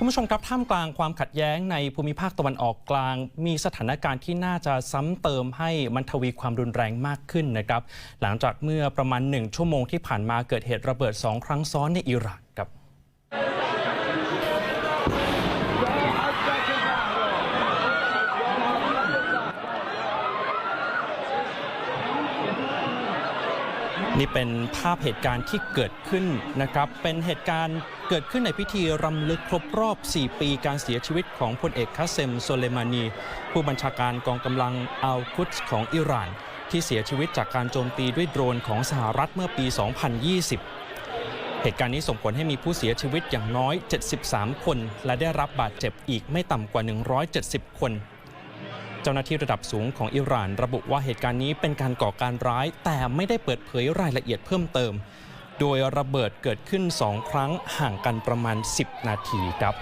คุณผู้ชมครับท่ามกลางความขัดแย้งในภูมิภาคตะวันออกกลาง มีสถานการณ์ที่น่าจะซ้ำเติมให้มันทวีความรุนแรงมากขึ้นนะครับ หลังจากเมื่อประมาณหนึ่งชั่วโมงที่ผ่านมาเกิดเหตุระเบิดสองครั้งซ้อนในอิรักครับ นี่เป็นภาพเหตุการณ์ที่เกิดขึ้นนะครับ เป็นเหตุการณ์เกิดขึ้นในพิธีรำลึกครบรอบ 4 ปีการเสียชีวิตของพลเอกคาเซมโซเลมานี ผู้บัญชาการกองกำลังอัลกุดส์ของอิหร่าน ที่เสียชีวิตจากการโจมตีด้วยโดรนของสหรัฐเมื่อปี 2020 เหตุการณ์นี้ส่งผลให้มีผู้เสียชีวิตอย่างน้อย 73 คน และได้รับบาดเจ็บอีกไม่ต่ำกว่า 170 คน เจ้าหน้าที่ระดับสูงของอิหร่าน ระบุว่าเหตุการณ์นี้เป็นการก่อการร้าย แต่ไม่ได้เปิดเผยรายละเอียดเพิ่มเติม โดยระเบิดเกิดขึ้น 2 ครั้งห่างกันประมาณ 10 นาทีครับ